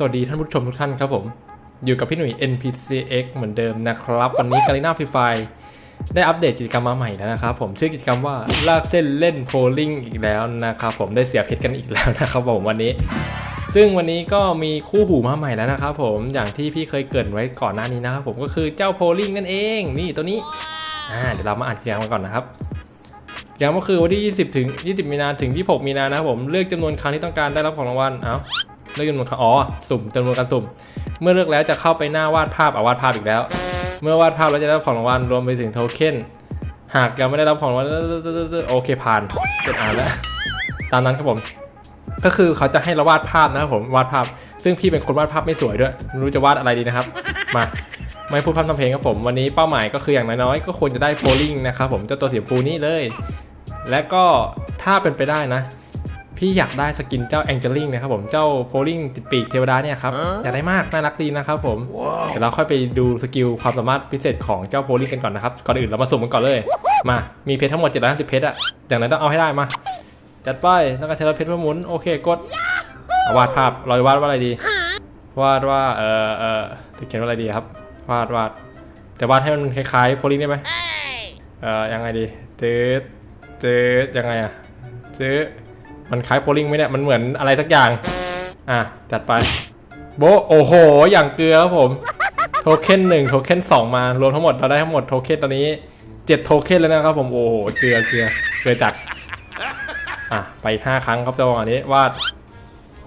สวัสดีท่านผู้ชมทุกท่านครับผม อยู่กับพี่หนุ่ย NPCX เหมือนเดิมนะครับ วันนี้กาลิน่าฟรีไฟได้อัปเดตกิจกรรมมาใหม่แล้วนะครับผมชื่อกิจกรรมว่าลากเส้นเล่นโพลิงอีกแล้วนะครับผมได้เสียเพชรกันอีกแล้วนะครับผมวันนี้ ซึ่งวันนี้ก็มีคู่หูมาใหม่แล้วนะครับผมอย่างที่พี่เคยเกรินไว้ก่อนหน้านี้นะครับผมก็คือเจ้าโพลิงนั่นเองนี่ตัวนี้อ่าเดี๋ยวเรามาอ่านกิจกรรมกันก่อนนะครับย้ำก็คือวันที่ 20 ถึง 20 มีนาถึง 26 มีนานะครับผมเลือกจำนวนครั้งที่ต้องการได้รับของรางวัลเอ้า เลือกจำนวนอ๋อสุ่มจำนวนการสุ่ม เมื่อเลือกแล้วจะเข้าไปหน้าวาดภาพเอาวาดภาพอีกแล้ว เมื่อวาดภาพแล้วจะได้รับของรางวัลรวมไปถึงโทเค็นหากยังไม่ได้รับของรางวัลโอเคผ่านเป็นอ่านแล้วตามนั้นครับผมก็คือเขาจะให้เราวาดภาพนะครับผมวาดภาพ ซึ่งพี่เป็นคนวาดภาพไม่สวยด้วยไม่รู้จะวาดอะไรดีนะครับ มาไม่พูดพร่ำทำเพลงครับผมวันนี้เป้าหมายก็คืออย่างน้อยๆก็ควรจะได้โพลิงนะครับผมเจ้าตัวสีชมพูนี้เลย และก็ถ้าเป็นไปได้นะ พี่อยากได้สกินเจ้าแองเจลิงนะครับผมเจ้าโพลิงติดปีกเทวดาเนี่ยครับอยากได้มากน่ารักดีนะครับผมเดี๋ยวเราค่อยไปดูสกิลความสามารถพิเศษของเจ้าโพลิงกันก่อนนะครับก่อนอื่นเรามาสุ่มกันก่อนเลย มามีเพชรทั้งหมด750เพชรอะอย่างไรต้องเอาให้ได้มา จัดไปต้องการใช้เพชรเพื่อหมุนโอเคกดเอาวาดภาพเราจะวาดว่าอะไรดี วาดว่าเออเออจะเขียนว่าอะไรดีครับ วาดวาดจะวาดให้มันคล้ายๆโพลิงได้ไหมเออยังไงดีตืดตืดยังไงอะตืด มันคล้ายโพลิงไหมเนี่ยมันเหมือนอะไรสักอย่าง อะ จัดไป โบะโอ้โห อย่างเกลือครับผม โทเค็นหนึ่งโทเค็นสองมารวมทั้งหมดเราได้ทั้งหมดโทเค็นตอนนี้เจ็ดโทเค็นแล้วนะครับผม โอ้โห เกลือเกลือเกลือจัดอะ ไปอีกห้าครั้งครับจังหวะนี้วาด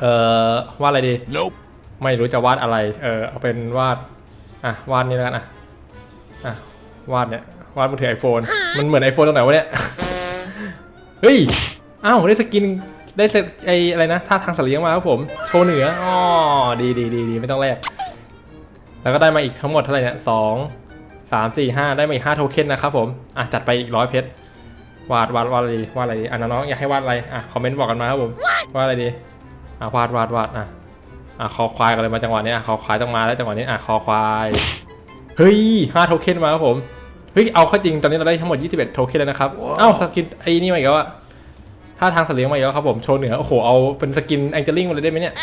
เอ่อวาดอะไรดี Nope. ไม่รู้จะวาดอะไร เออเอาเป็นวาด อะ วาดนี่แล้วกันอะ อะ วาดเนี่ยวาดมือถือไอโฟน มันเหมือนไอโฟนตรงไหนวะเนี่ย เฮ้ย อ้าวได้สกินได้สกไออะไรนะท่าทางสัตว์เลี้ยงมาครับผม โชว์เหนืออ๋อดีดีดีดีไม่ต้องแลกแล้วก็ได้มาอีกทั้งหมดเท่าไหร่เนี่ยสองสามสี่ห้าได้มาอีกห้าโทเค็นนะครับผมอะจัดไปอีกร้อยเพชรวาดวาดวาดอะไรดีวาดอะไรดีอะน้องๆอยากให้วาดอะไรอะคอมเมนต์บอกกันมาครับผมวาดอะไรดีอะวาดวาดวาดอะอะคอควายกันเลยมาจังหวะนี้อะคอควายต้องมาแล้วจังหวะนี้อะคอควายเฮ้ยห้าโทเค็นมาครับผมเฮ้ยเอาเข้าจริงตอนนี้เราได้ทั้งหมด 21 โทเค็นแล้วนะครับเอ้าสกินไอ้นี่มาอีกแล้วอะ ถ้าทางสัตว์เลี้ยงมาอีกแล้วครับผมโชว์เหนือโอ้โหเอาเป็นสกินแองเจลิงมาเลยได้ไหมเนี่ย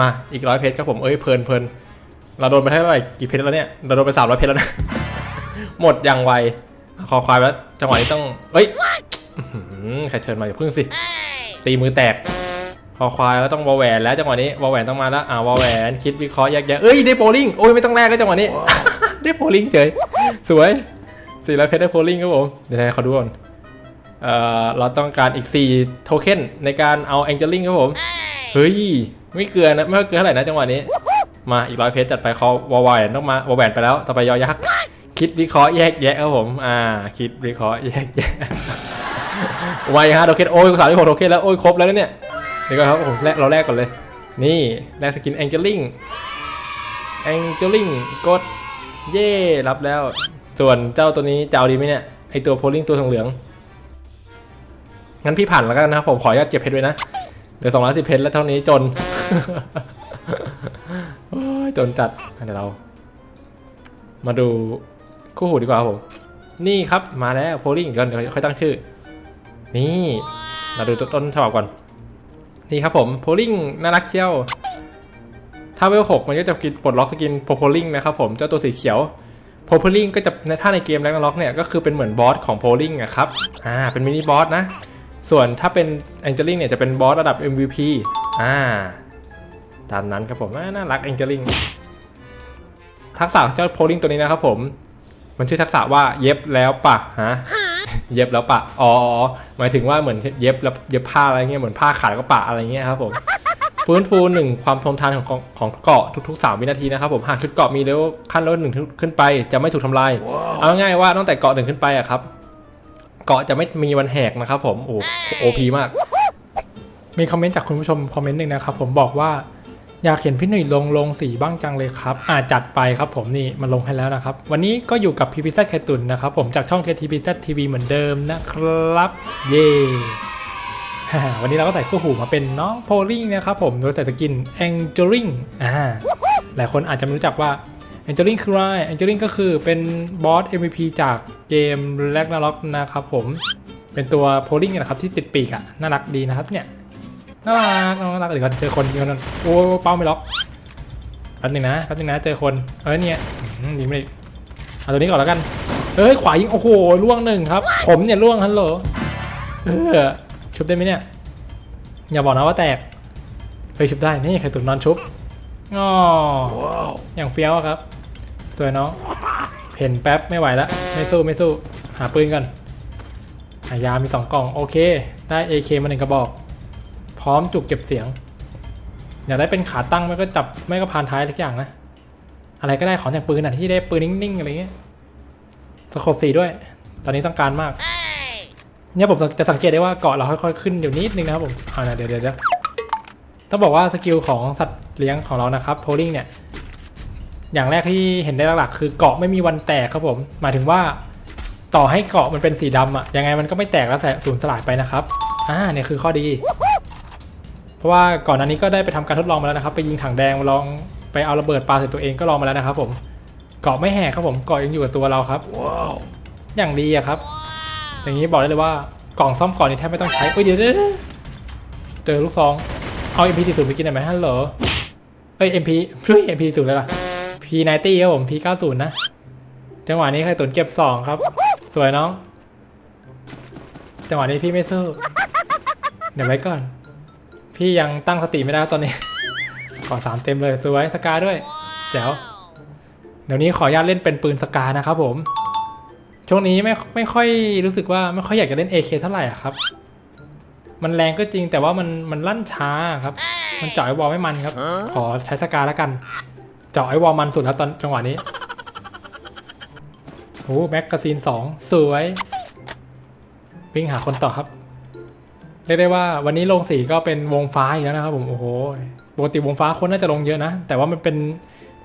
มาอีกร้อยเพชรครับผมเอ้ยเพลินเพลินเราโดนไปเท่าไหร่กี่เพชรแล้วเนี่ยเราโดนไปสามร้อยเพชรแล้วนะหมดอย่างไวอะคอควายไปแล้วจังหวะนี้ต้องเอ้ยอื้อหือใครเชิญมาอย่าพึ่งสิตีมือแตกคอควายแล้วต้องวอลแหวนแล้วจังหวะนี้วอลแหวนต้องมาแล้วอ่าวอลแหวนคิดวิเคราะห์แยกแยะเอ้ยได้โบลิ่งโอ้ยไม่ต้องแลกแล้วจังหวะนี้ได้โบลิ่งเฉยสวยสี่ร้อยเพชรได้โบลิ่งครับผมเดี๋ยวให้เขาดูก่อน เอ่อเราต้องการอีก 4 โทเค็นในการเอาแองเจลิงครับผม เฮ้ย ไม่เกลือนะ ไม่เกลือเท่าไหร่นะจังหวะนี้ มาอีกร้อยเพชรจัดไปเขาวอลแหวนต้องมาวอลแหวนไปแล้ว ต่อไปยอยักษ์ คิดวิเคราะห์แยกแยะครับผม อ่า คิดวิเคราะห์แยกแยะไวฮะโทเค็นโอ้ยสามที่หกโทเค็นแล้ว โอ้ยครบแล้วนะเนี่ยเดี๋ยวก่อนครับผมแรกเราแรกก่อนเลย นี่แรกสกินแองเจลิงแองเจลิงกดเย่รับแล้ว ส่วนเจ้าตัวนี้จะเอาดีไหมเนี่ยไอตัวโพลิงตัวทองเหลือง งั้นพี่ผ่านแล้วกันนะผมขออนุญาตเก็บเพชรไว้นะเดี๋ยวสองร้อยสิบเพชรแล้วเท่านี้จนจนจัดเดี๋ยวเรา มาดูคู่หูดีกว่าครับผม นี่ครับมาแล้วโพลิงก่อนเดี๋ยวค่อยตั้งชื่อ นี่เราดูต้นฉบับก่อน นี่ครับผมโพลิงน่ารักเชี่ยวถ้าเวลหกมันก็จะกินปลดล็อกสกินโพโพลิงนะครับผมเจ้าตัวสีเขียวโพโพลิงก็จะในถ้าในเกมแรงล็อกเนี่ยก็คือเป็นเหมือนบอสของโพลิงอะครับอ่าเป็นมินิบอสนะ ส่วนถ้าเป็นแองเจลิงเนี่ยจะเป็นบอสระดับ MVP อ่า ตามนั้นครับผมอ่าน่ารักแองเจลิงทักษะเจ้าโพลิงตัวนี้นะครับผม มันชื่อทักษะว่าเย็บแล้วปะฮะเย็บแล้วปะอ๋ออ๋อหมายถึงว่าเหมือนเย็บแล้วเย็บผ้าอะไรเงี้ยเหมือนผ้าขาดแล้วก็ปะอะไรเงี้ยครับผมฟื้นฟูหนึ่งความทนทานของของของเกาะทุกๆ 3 วินาทีนะครับผมหากชุดเกาะมีเลเวลขั้นเลเวลหนึ่งขึ้นไปจะไม่ถูกทำลาย เอาง่ายๆว่าตั้งแต่เกาะหนึ่งขึ้นไปอะครับ เกาะจะไม่มีวันแหกนะครับผมโอ้โอพีมาก มีคอมเมนต์จากคุณผู้ชมคอมเมนต์หนึ่งนะครับผมบอกว่าอยากเห็นพี่หนุ่ยลงลงสีบ้างจังเลยครับอ่าจัดไปครับผมนี่มาลงให้แล้วนะครับ วันนี้ก็อยู่กับพีพีซไคตุนนะครับผมจากช่อง KTPZ TV เหมือนเดิมนะครับ เย่วันนี้เราก็ใส่คู่หูมาเป็นน้องโพลิงนะครับผมโดยใส่สกิน a n g e l i n g อ่าหลายคนอาจจะไม่รู้จักว่า a n g e l i n g คืออะไร a n g e l i n g ก็คือเป็นบอส MVP จากเกม r a g n a r o k นะครับผมเป็นตัวโพลิงนะครับที่ติดปีกอะน่ารักดีนะครับเนี่ยน่ารักน่ารักเดี๋ยวก่อนเจอคนเจอคนโอ้เป้าไม่ล็อกแป๊บนึงนะแป๊บนึงนะเจอคนเอ้ยเนี่ยอื้อหือยิงไม่ได้เอาตัวนี้ก่อนแล้วกันเอ้ยขวายิงโอ้โหล่วงหนึ่งครับ ผมเนี่ยล่วงฮัลโหลเออชุบได้ไหมเนี่ยอย่าบอกนะว่าแตกเฮ้ยชุบได้นี่ใครตุ่นนอนชุบอ๋ออย่างเฟี้ยวอะครับ สวยน้องเพ่นแป๊บไม่ไหวแล้วไม่สู้ไม่สู้ หาปืนก่อนหายามีสองกล่องโอเค ได้ AK มาหนึ่งกระบอก พร้อมจุกเก็บเสียง อยากได้เป็นขาตั้งไม่ก็จับไม่ก็พานท้ายทุกอย่างนะ อะไรก็ได้ของจากปืนอะที่ได้ปืนนิ่งๆอะไรเงี้ยสโคบสีด้วย ตอนนี้ต้องการมากเนี่ยผมจะสังเกตได้ว่าเกาะเราค่อยๆขึ้นอยู่นิดนึงนะครับผมอ่าเดี๋ยวเดี๋ยวเดี๋ยวต้องบอกว่าสกิลของสัตว์เลี้ยงของเรานะครับโพลิงเนี่ย อย่างแรกที่เห็นได้หลักๆคือเกาะไม่มีวันแตกครับผม หมายถึงว่า ต่อให้เกาะมันเป็นสีดำอะยังไงมันก็ไม่แตกแล้วสูญสลายไปนะครับอ่าเนี่ยคือข้อดี เพราะว่าก่อนหน้านี้ก็ได้ไปทำการทดลองมาแล้วนะครับ ไปยิงถังแดงมาลองไปเอาระเบิดปาใส่ตัวเองก็ลองมาแล้วนะครับ ผมเกาะไม่แหกครับผมเกาะยังอยู่กับตัวเราครับอย่างดีอะครับ อย่างนี้บอกได้เลยว่ากล่องซ่อมก่อนนี่แทบไม่ต้องใช้เอ้ยเดี๋ยวเดี๋ยวเดี๋ยวเจอลูกซองเอา MP40 ไปกินหน่อยไหมฮัลโหลเอ้ย MP เฮ้ย MP40 เลยล่ะ P90 ครับผม P90 นะ จังหวะนี้ใครตุนเก็บสองครับ สวยน้อง จังหวะนี้พี่ไม่สู้ เดี๋ยวไว้ก่อน พี่ยังตั้งสติไม่ได้ตอนนี้ ขอสามเต็มเลยสวยสกาด้วย แจ๋ว เดี๋ยวนี้ขออนุญาตเล่นเป็นปืนสกานะครับผมช่วงนี้ไม่ไม่ค่อยรู้สึกว่าไม่ค่อยอยากจะเล่น AK เท่าไหร่อะครับ มันแรงก็จริงแต่ว่ามันมันลั่นช้าครับ มันจาะไอวอลไม่มันครับ ขอใช้สกาแล้วกัน เจาะไอวอลมันสุดแล้วตอนจังหวะนี้โอ้แม็กกาซีนสองสวยวิ่งหาคนต่อครับเรียกได้ว่าวันนี้ลงสีก็เป็นวงฟ้าอีกแล้วนะครับผมโอ้โหปกติวงฟ้าคนน่าจะลงเยอะนะ แต่ว่ามันเป็น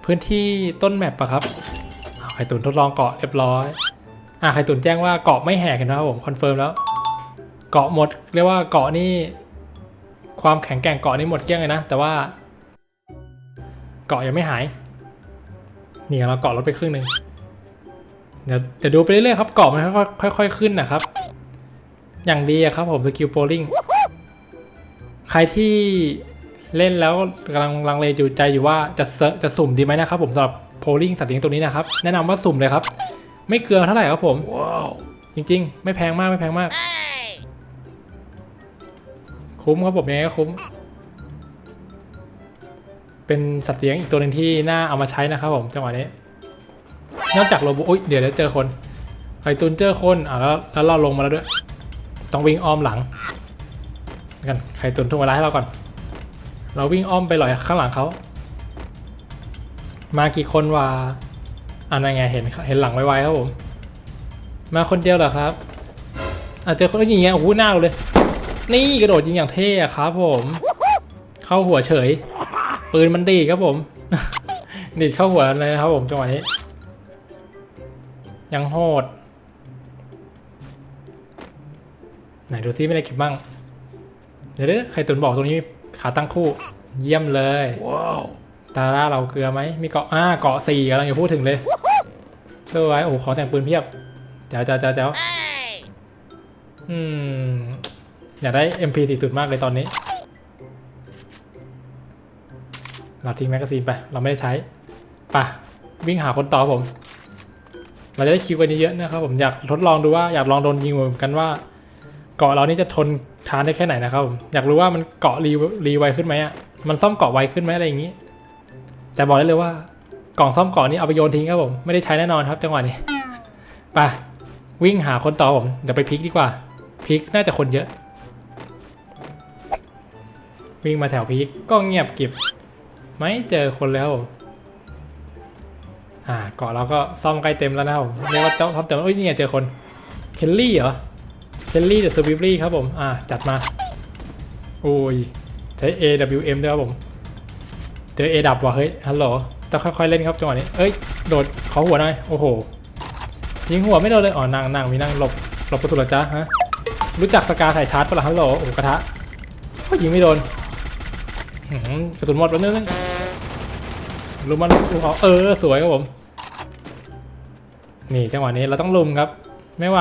พื้นที่ต้นแมปอะครับไข่ตุนทดลองเกาะเรียบร้อยอะไข่ตุนแจ้งว่าเกาะไม่แหกเห็นไหมครับผมคอนเฟิร์มแล้วเกาะหมดเรียกว่าเกาะนี่ความแข็งแกร่งเกาะนี่หมดเกลี้ยงเลยนะ แต่ว่าเกาะยังไม่หาย นี่เราเกาะลดไปครึ่งหนึ่งเดี๋ยวเดี๋ยวดูไปเรื่อยๆครับเกาะมันค่อยๆค่อยๆขึ้นนะครับ อย่างดีอะครับผมสกิลโปลิงใครที่เล่นแล้วกำลังลังเลอยู่ใจอยู่ว่าจะเซจะสุ่มดีไหมนะครับผมสำหรับโพลิงสัตว์เลี้ยงตัวนี้นะครับ แนะนำว่าสุ่มเลยครับ ไม่เกลือเท่าไหร่ครับผม จริง ๆ ไม่แพงมากไม่แพงมาก คุ้มครับผมยังไงก็คุ้ม เป็นสัตว์เลี้ยงอีกตัวหนึ่งที่น่าเอามาใช้นะครับผมจังหวะนี้ นอกจากโรบอุ้ยเดี๋ยวเดี๋ยวเจอคนไอตุนเจอคนอะแล้วแล้วเราลงมาแล้วด้วย ต้องวิ่งอ้อมหลังกันไข่ตุนทุ่งเวลาให้เราก่อน เราวิ่งอ้อมไปหลอยข้างหลังเขามากี่คนวะอันนั้นไงเห็นเห็นหลังไวๆครับผม มาคนเดียวเหรอครับอาจจะคนอย่างเงี้ยโอ้โหหน้าเลย นี่กระโดดยิงอย่างเท่อะครับผม เข้าหัวเฉย ปืนมันดีดครับผม ดีดเข้าหัวเลยนะครับผมจังหวะนี้ ยังโหด ไหนดูซิไม่ได้เก็บบ้าง เดี๋ยวๆใครตุนบอกตรงนี้มีขาตั้งคู่ เยี่ยมเลย ตาล่าเราเกลือไหม มีเกาะอ่าเกาะสี่กำลังจะพูดถึงเลยเสื้อไว้ โอ้โหขอแต่งปืนเพียบเจ้าเจ้าเจ้าเจ้าอืม อยากได้ MP40 มากเลยตอนนี้ เราทิ้งแมกกาซีนไป เราไม่ได้ใช้ไปะวิ่งหาคนต่อผม เราจะได้คิวกันเยอะๆนะครับผมอยากทดลองดูว่าอยากลองโดนยิงเหมือนกันว่า เกาะเรานี่จะทนทานได้แค่ไหนนะครับผมอยากรู้ว่ามันเกาะรีรีไวขึ้นไหมอะมันซ่อมเกาะไวขึ้นไหมอะไรอย่างนี้ แต่บอกได้เลยว่ากล่องซ่อมเกาะนี้เอาไปโยนทิ้งครับผมไม่ได้ใช้แน่นอนครับจังหวะนี้ไปวิ่งหาคนต่อผมเดี๋ยวไปพลิกดีกว่าพลิกน่าจะคนเยอะ วิ่งมาแถวพีกก็เงียบกริบ ไม่เจอคนแล้ว อ่าเกาะเราก็ซ่อมใกล้เต็มแล้วนะครับเรียกว่าเจ้าซ่อมเต็มแล้วเอ้ยนี่ไงเจอคนเคลลี่เหรอเคลลี่เดอะสวิฟลี่ครับผม อ่า จัดมา โอ้ย ใช้ AWM ด้วยครับผม เจอ A ดับว่ะเฮ้ย ฮัลโหลต้องค่อยๆเล่นครับจังหวะนี้ เอ้ย โดดขอหัวหน่อย โอ้โห ยิงหัวไม่โดนเลย อ๋อ นั่งนั่งมีนั่งหลบ หลบกระสุนหรอจ๊ะฮะ รู้จักสกาใส่ชาร์จปะล่ะฮัลโหล โอ้กระทะก็ยิงไม่โดนกระสุนหมดแล้วนึง ลุมมันลุมเขาเออสวยครับผม นี่จังหวะนี้เราต้องลุมครับ ไม่ไหว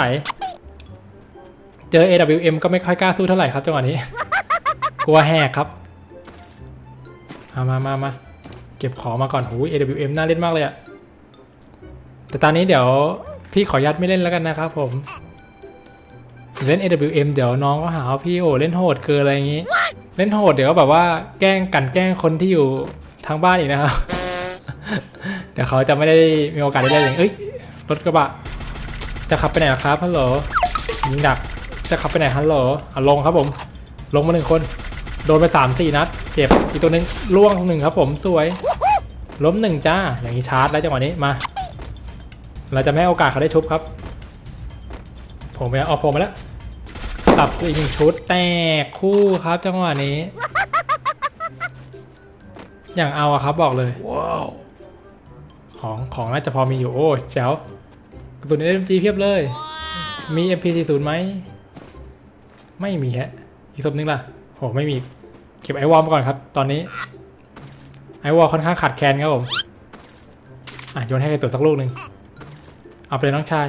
เจอ AWM ก็ไม่ค่อยกล้าสู้เท่าไหร่ครับจังหวะนี้ กลัวแหกครับมามามามาเก็บของมาก่อนหู AWM น่าเล่นมากเลยอะแต่ตอนนี้เดี๋ยวพี่ขออนุญาตไม่เล่นแล้วกันนะครับผม เล่น AWM เดี๋ยวน้องก็หาว่าพี่โอ้เล่นโหดเกินอะไรอย่างงี้ เล่นโหดเดี๋ยวก็แบบว่าแกล้งกันแกล้งคนที่อยู่ทางบ้านอีกนะครับ ดี๋ยวเขาจะไม่ได้มีโอกาสได้เล่นเลยเอ้ยรถกระบะ จะขับไปไหนล่ะครับฮัลโหลยิงดักจะขับไปไหนฮัลโหลอะลงครับผม ลงมาหนึ่งคน โดนไปสามสี่นัด เจ็บอีกตัวนึงล่วงหนึ่งครับผมสวย ล้มหนึ่งจ้าอย่างนี้ชาร์จแล้วจังหวะนี้มา เราจะไม่โอกาสเขาได้ชุบครับ ผมไปเอาผมมาแล้วสับอีกหนึ่งชุดแตกคู่ครับจังหวะนี้ อย่างเอาอะครับบอกเลย ของของน่าจะพอมีอยู่โอ้แจ๋วกระสุน SMG เพียบเลย มี MP40 ไหมไม่มีฮะ อีกศพนึงล่ะโหไม่มีเก็บไอวอลมาก่อนครับ ตอนนี้ ไอวอลค่อนข้างขาดแคลนครับผมอะโยนให้ไอตัวสักลูกหนึ่งเอาไปเลยน้องชาย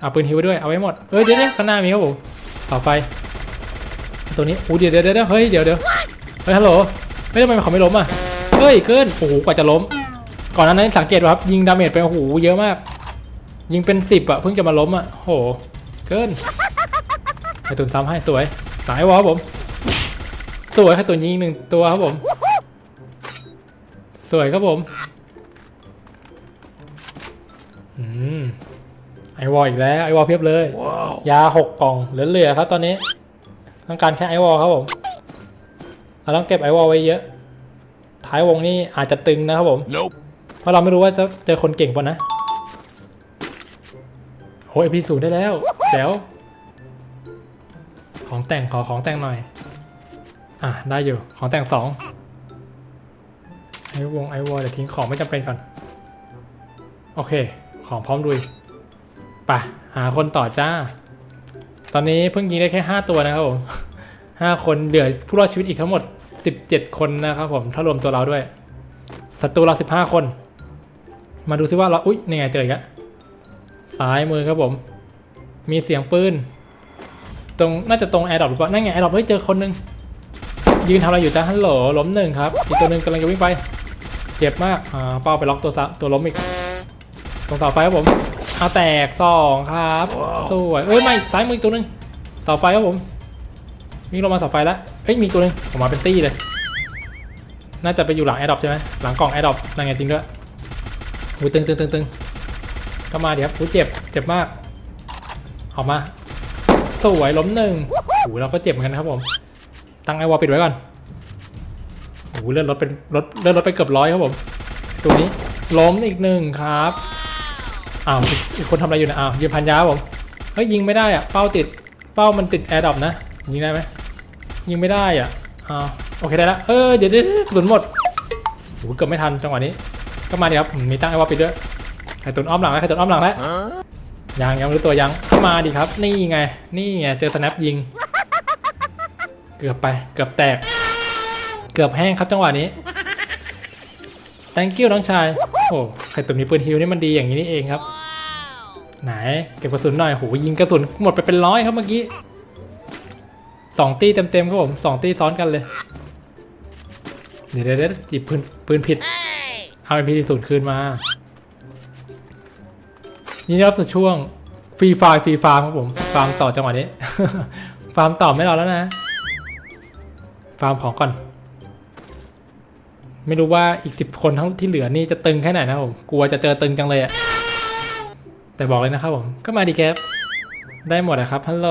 เอาปืนฮิวไว้ด้วยเอาไว้หมดเอ้ยเดี๋ยวเดี๋ยวข้างหน้ามีครับผมเสาไฟ ตัวนี้อู้เดี๋ยวเดี๋ยวเดี๋ยวเฮ้ยเดี๋ยวเดี๋ยวเฮ้ยฮัลโหลเฮ้ยทำไมเขาไม่ล้มอะเฮ้ยเกินโอ้โหกว่าจะล้ม ก่อนหน้านั้นสังเกตว่าครับยิงดาเมจไปโอ้โหเยอะมาก ยิงเป็นสิบอะเพิ่งจะมาล้มอะโหเกินไข่ตุนซ้ำให้สวยสายวอลครับผมสวยไข่ตุนยิงอีกหนึ่งตัวครับผม สวยครับผมอืมไอวอลอีกแล้วไอวอลเพียบเลย ยาหกกล่องเหลือๆครับตอนนี้ต้องการแค่ไอวอลครับผมเราต้องเก็บไอวอลไว้เยอะ ท้ายวงนี่อาจจะตึงนะครับผม Nope. เพราะเราไม่รู้ว่าจะเจอคนเก่งป่ะนะโอ้ยพีศูนย์ได้แล้วแจ๋วของแต่งขอของแต่งหน่อย อะได้อยู่ของแต่งสองไอวงไอวอลเดี๋ยวทิ้งของไม่จำเป็นก่อน โอเค ของพร้อมดุยไปหาคนต่อจ้า ตอนนี้เพิ่งยิงได้แค่ 5 ตัวนะครับผม5คนเหลือผู้รอดชีวิตอีกทั้งหมด 17 คนนะครับผมถ้ารวมตัวเราด้วยศัตรูเรา 15 คน มาดูซิว่าเราอุ๊ยนี่ไงเจออีกแล้วซ้ายมือครับผม มีเสียงปืน ตรงน่าจะตรงแอร์ดรอปหรือเปล่านั่นไงแอร์ดรอปเฮ้ยเจอคนหนึงยืนทำอะไรอยู่จ้าฮัลโหลล้มหนึ่งครับ อีกตัวหนึ่งกำลังจะวิ่งไป เจ็บมาก อ่า เป้าไปล็อกตัวซะตัวล้มอีก ตรงเสาไฟครับผมเอาแตกสองครับ สวย เอ้ยไม่ซ้ายมืออีกตัวหนึงเสาไฟครับผมวิ่งลงมาเสาไฟแล้วเอ้ยมีตัวหนึงออกมาเป็นตี้เลย น่าจะไปอยู่หลังแอร์ดรอปใช่ไหมหลังกล่องแอร์ดรอปนั่นไงจริงด้วย อุ้ยตึงตึงตึงตึงก็มาเดี๋ยวครับอุ้ยเจ็บ เจ็บมาก ออกมา สวยล้มหนึ่งโอ้เราก็เจ็บเหมือนกันนะครับผม ตั้งไอวอลปิดไว้ก่อนโอ้เลื่อนรถเป็นรถเลื่อนรถไปเกือบร้อยครับผม ตัวนี้ล้มอีกหนึ่งครับ อ้าวอีกคนทำอะไรอยู่นะอ้าวยืนพันยาผม เฮ้ยยิงไม่ได้อะเป้าติด เป้ามันติดแอร์ดรอปนะ ยิงได้ไหมยิงไม่ได้อะอ้าวโอเคได้ล้วเออเดี๋ยวเดี๋ยวเดี๋ยวกระสุนหมดโอ้โหเกือบไม่ทันจังหวะนี้ ก็มาดิครับมีตั้งไอวอลปิดด้วยไข่ตุนอ้อมหลังแล้วไข่ตุนอ้อมหลังแล้วยังยังรู้ตัวยังเขามาดิครับ นี่ไง นี่ไงเจอสแนปยิง เกือบไป เกือบแตก เกือบแห้งครับจังหวะนี้ thank you น้องชาย โอ้ไข่ตุนมีปืนฮิวนี่มันดีอย่างนี้นี่เองครับ ไหนเก็บกระสุนหน่อยโหยิงกระสุนหมดไปเป็นร้อยครับเมื่อกี้สองตีเต็มๆครับผมสองตีซ้อนกันเลย เดี๋ยวเดี๋ยวเดี๋ยวจิบปืนปืนผิด เอาเอ็มพีศูนย์คืนมานี่รับสู่ช่วงฟรีไฟฟรีฟาร์มครับผมฟาร์มต่อจังหวะนี้ ฟาร์มต่อไม่รอแล้วนะ ฟาร์มของก่อน ไม่รู้ว่าอีกสิบคนทั้งที่เหลือนี่จะตึงแค่ไหนนะผมกลัวจะเจอตึงจังเลยอะแต่บอกเลยนะครับผมก็มาดีแคปได้หมดนะครับฮัลโหล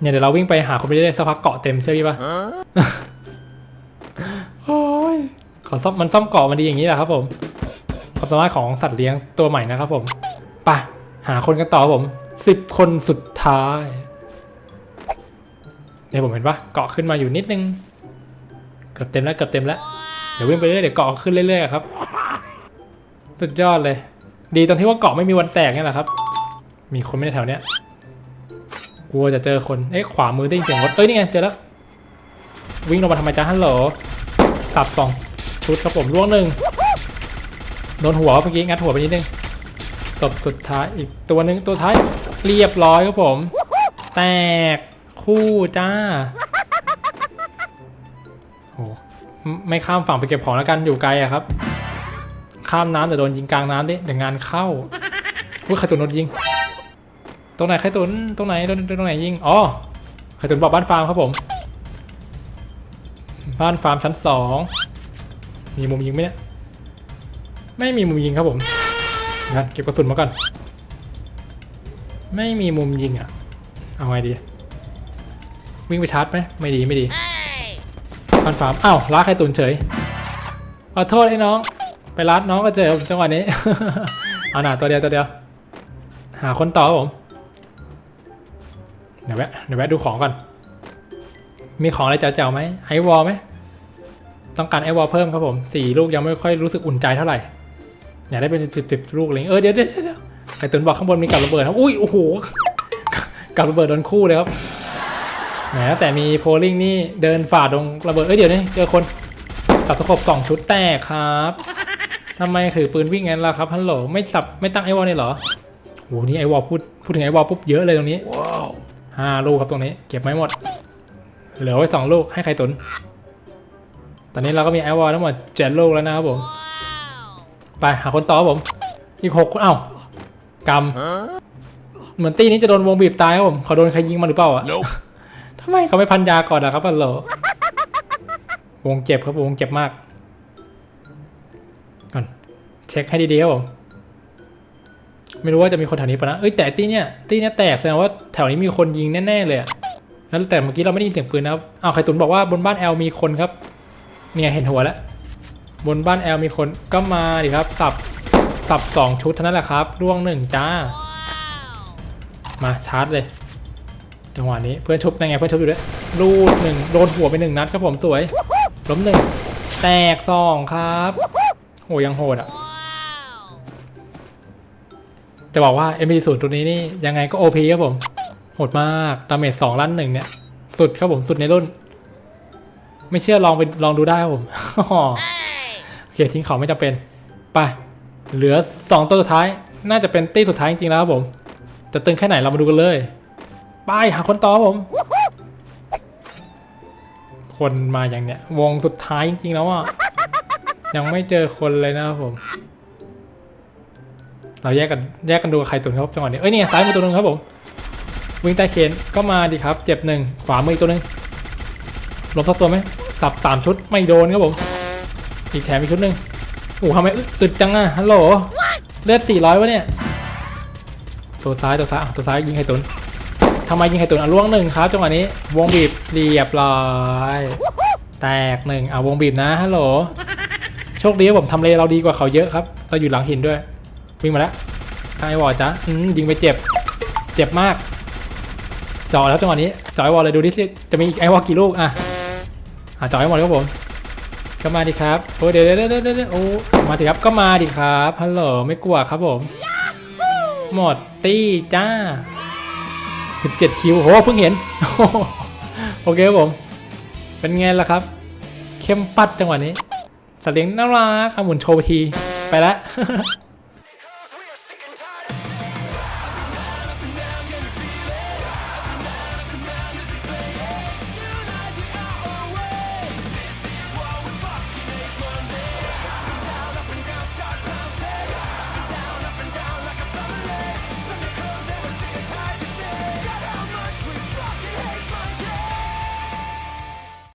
เนี่ยเดี๋ยวเราวิ่งไปหาคนไปเรื่อยๆสักพักเกาะเต็มเชื่อพี่ปะ ขอซ่อมมันซ่อมเกาะมันดีอย่างนี้แหละครับผมความสามารถของสัตว์เลี้ยงตัวใหม่นะครับผมไปหาคนกันต่อครับผมสิบคนสุดท้ายเนี่ยผมเห็นปะเกาะขึ้นมาอยู่นิดนึงเกือบเต็มแล้วเกือบเต็มแล้วเดี๋ยววิ่งไปเรื่อยเดี๋ยวเกาะขึ้นเรื่อยๆครับสุดยอดเลย ดีตรงที่ว่าเกาะไม่มีวันแตกเนี่ยแหละครับ มีคนไม่ได้แถวเนี้ยกลัวจะเจอคนเอ๊ะขวามือได้ยินเสียงรถเอ้ยนี่ไงเจอแล้ววิ่งลงมาทำไมจ้าฮัลโหลสับสอง ชุดครับผมล่วงหนึ่งโดนหัวเมื่อกี้งัดหัวไปนิดนึงศพสุดท้ายอีกตัวหนึ่งตัวท้ายเรียบร้อยครับผม แตกคู่จ้าไม่ไม่ข้ามฝั่งไปเก็บของแล้วกันอยู่ไกลอะครับ ข้ามน้ำแต่โดนยิงกลางน้ำดิเดี๋ยวงานเข้าอุ้ยใครตุนโดนยิง ตรงไหนใครตุนตรงไหนโดนตรงไหนยิงอ๋อใครตุนบอกบ้านฟาร์มครับผม บ้านฟาร์มชั้นสอง มีมุมยิงไหมเนี่ย ไม่มีมุมยิงครับผมงั้นเก็บกระสุนมาก่อน ไม่มีมุมยิงอะ เอาไงดี วิ่งไปชาร์จไหมไม่ดีไม่ดีบ้านฟาร์มอ้าวล้าใครตุนเฉยขอโทษไอ้น้อง ไปรัดน้องก็เจอจังหวะนี้ เอาหน่าตัวเดียวตัวเดียว หาคนต่อครับผม เดี๋ยวแวะเดี๋ยวแวะดูของก่อน มีของอะไรเจ๋วๆไหมไอวอลไหม ต้องการไอวอลเพิ่มครับผมสี่ลูกยังไม่ค่อยรู้สึกอุ่นใจเท่าไหร่อยากได้เป็นสิบสิบลูกเลยเออเดี๋ยวเดี๋ยวเดี๋ยวไอตุนบอกข้างบนมีกับระเบิดครับอุ้ยโอ้โหกับระเบิดโดนคู่เลยครับแหมแต่มีโพลิงนี่เดินฝ่าดงระเบิดเอ้ยเดี๋ยวนี้เจอคนสับสกบสองชุดแตกครับทำไมถือปืนวิ่งงั้นล่ะครับฮัลโหลไม่สับไม่ตั้งไอวอลนี่เหรอโหนี่ไอวอลพูดพูดถึงไอวอลปุ๊บเยอะเลยตรงนี้ห้าลูกครับตรงนี้ เก็บไม่หมดเหลือไว้สองลูกให้ใครตุน ตอนนี้เราก็มีไอวอลทั้งหมดเจ็ดลูกแล้วนะครับผม ไปหาคนต่อครับผม อีกหกคนเอ้ากำเหมือนตีนี้จะโดนวงบีบตายครับผมเขาโดนใครยิงมาหรือเปล่าอะ Nope. ทำไมเขาไม่พันยาก่อนอะครับอัลโหลวงเจ็บครับวงเจ็บมากก่อนเช็คให้ดีๆครับผมไม่รู้ว่าจะมีคนแถวนี้ปะนะ เอ้ยแต่ตีเนี่ยตีเนี่ยแตกแสดงว่าแถวนี้มีคนยิงแน่ๆเลยอะแล้วแต่เมื่อกี้เราไม่ได้ยินเสียงปืนนะครับอ้าวไข่ตุนบอกว่าบนบ้านแอลมีคนครับ เนี่ยเห็นหัวแล้ว บนบ้านแอลมีคนก็มาดิครับ สับ สับสองชุดเท่านั้นแหละครับร่วงหนึ่งจ้า มาชาร์จเลย จังหวะนี้เพื่อนชุบยังไงเพื่อนชุบอยู่ด้วยรูดหนึ่งโดนหัวไปหนึ่งนัดครับผมสวย ล้มหนึ่งแตกสองครับ โหยังโหดอะ จะบอกว่า m อ0ตัวนี้นี่ยังไงก็ OP ครับผม โหดมากดาเมจสองล้านหนึ่งเนี่ย สุดครับผมสุดในรุ่น ไม่เชื่อลองไปลองดูได้ครับผมโอเคทิ้งเขาไม่จำเป็นไปเหลือ 2 ตัวสุดท้าย น่าจะเป็นตี้สุดท้ายจริงๆแล้วครับผม จะตึงแค่ไหนเรามาดูกันเลย ไปหาคนต่อครับผม คนมาอย่างเนี้ย วงสุดท้ายจริงๆแล้วอะ ยังไม่เจอคนเลยนะครับผม เราแยกกันแยกกันดูใครตัวนึงครับจังหวะนี้ เอ้ยนี่ซ้ายมือตัวนึงครับผม วิ่งใต้เคนก็มาดิครับ เจ็บหนึ่ง ขวามืออีกตัวนึง ลงทักตัวไหมสับสามชุดไม่โดนครับผม อีกแถมอีกชุดหนึ่งโอ้ทำไมอึดจังอะฮัลโหลเลือดสี่ร้อยวะเนี่ย ตัวซ้ายตัวซ้ายตัวซ้ายยิงไข่ตุนทำไมยิงไข่ตุนอะล่วงหนึ่งครับจังหวะนี้ วงบีบเรียบร้อยแตกหนึ่งอะวงบีบนะฮัลโหลโชคดีครับผมทำเลเราดีกว่าเขาเยอะครับเราอยู่หลังหินด้วยวิ่งมาแล้วทางไอวอร์จ้ะยิงไปเจ็บ เจ็บมากจ่อแล้วจังหวะนี้จ่อไอวอลเลยดูดิสิจะมีอีกไอวอลกี่ลูกอะ อะจ่อไอวอลครับผมก็มาดิครับโอ้เดี๋ยวเดี๋ยวเดี๋ยวเดี๋ยวโอ้มาดิครับก็มาดิครับฮัลโหลไม่กลัวครับผม หมดตี้จ้า 17 คิวโหเพิ่งเห็น โอเคครับผม เป็นไงล่ะครับ เข้มปัดจังหวะนี้สัตว์เลี้ยงน่ารักอะหมุนโชว์ทีไปแล้ว